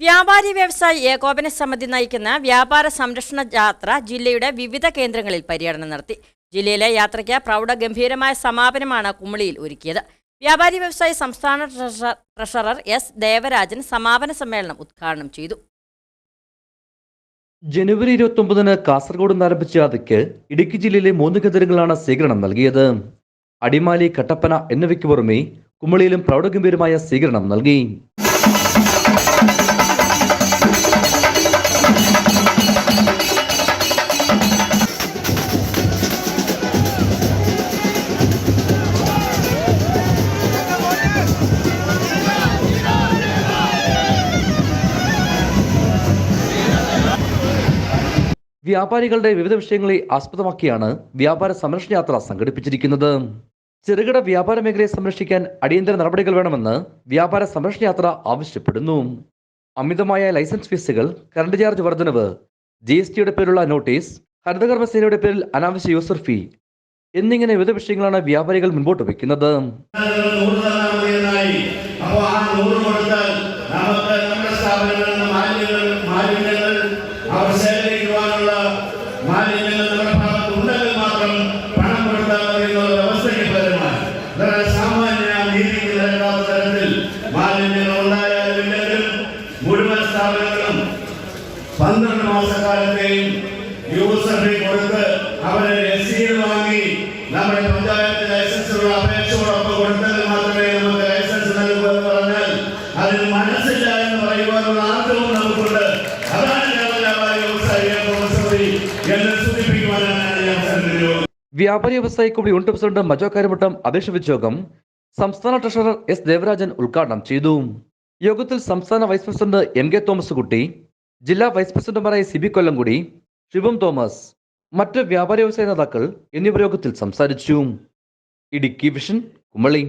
വ്യാപാരി വ്യവസായി ഏകോപന സമിതി നയിക്കുന്ന വ്യാപാര സംരക്ഷണ യാത്ര ജില്ലയുടെ വിവിധ കേന്ദ്രങ്ങളിൽ പര്യടനം നടത്തി. ജില്ലയിലെ യാത്രയ്ക്ക് പ്രൗഢഗംഭീരമായ സമാപനമാണ് കുമളിയിൽ ഒരുക്കിയത്. വ്യാപാരി വ്യവസായി സംസ്ഥാന ട്രഷ- ട്രഷറർ എസ് ദേവരാജൻ സമാപന സമ്മേളനം ഉദ്ഘാടനം ചെയ്തു. ജനുവരി ഇരുപത്തി ഒമ്പതിന് കാസർഗോഡ് ആരംഭിച്ച യാത്രയ്ക്ക് ഇടുക്കി ജില്ലയിലെ മൂന്ന് കേന്ദ്രങ്ങളാണ് സ്വീകരണം നൽകിയത്. അടിമാലി കട്ടപ്പന എന്നിവയ്ക്ക് പുറമെ കുമളിയിലും പ്രൗഢഗംഭീരമായ സ്വീകരണം നൽകി. വ്യാപാരികളുടെ വിവിധ വിഷയങ്ങളെ ആസ്പദമാക്കിയാണ് വ്യാപാര സംരക്ഷണ യാത്ര സംഘടിപ്പിച്ചിരിക്കുന്നത്. ചെറുകിട വ്യാപാര മേഖലയെ സംരക്ഷിക്കാൻ അടിയന്തര നടപടികൾ വേണമെന്ന് വ്യാപാര സംരക്ഷണ യാത്ര ആവശ്യപ്പെടുന്നു. അമിതമായ ലൈസൻസ് ഫീസുകൾ കറണ്ട് ചാർജ് വർധനവ് ജി എസ് ടിയുടെ പേരിലുള്ള നോട്ടീസ് ഹരിതകർമ്മസേനയുടെ പേരിൽ അനാവശ്യ യൂസർ ഫീ എന്നിങ്ങനെ വിവിധ വിഷയങ്ങളാണ് വ്യാപാരികൾ മുൻപോട്ട് വയ്ക്കുന്നത്. നൂറ് തന്നാൽ മതിയെന്നായി അപ്പോ ആ നമുക്ക് നമ്മുടെ സ്ഥാപനങ്ങളിൽ മാലിന്യങ്ങൾ നമ്മുടെ ഭാഗത്ത് ഉണ്ടെങ്കിൽ മാത്രം പണം കൊടുത്താൽ മതി എന്നുള്ള വ്യവസ്ഥയ്ക്ക് പകരമായി വളരെ സാമാന്യ നീതിക്ക് നിരക്കാത്ത തരത്തിൽ മാലിന്യങ്ങൾ ഉണ്ടായാലും ഇല്ലെങ്കിലും മുഴുവൻ സ്ഥാപനങ്ങളും പന്ത്രണ്ട് മാസക്കാലത്തെയും യൂസർ ഫീ കൊടുത്ത് അവരെ രസീത് വാങ്ങി നമ്മുടെ പഞ്ചായത്ത് ലൈസൻസുള്ള അപേക്ഷയോടൊപ്പം കൊടുത്താൽ വ്യാപാരി വ്യവസായി കുമളി യൂണിറ്റ് പ്രസിഡന്റ് മജോ കാര്യമട്ടം അധ്യക്ഷ യോഗം സംസ്ഥാന ട്രഷറർ എസ് ദേവരാജൻ ഉദ്ഘാടനം ചെയ്തു. യോഗത്തിൽ സംസ്ഥാന vice president M K Thomas Kutty ജില്ലാ വൈസ് പ്രസിഡന്റുമാരായ C B Kollamkudy Shivam Thomas മറ്റ് വ്യാപാരി വ്യവസായ നേതാക്കൾ എന്നിവർ യോഗത്തിൽ സംസാരിച്ചു. ഇടുക്കി വിഷൻ കുമളി.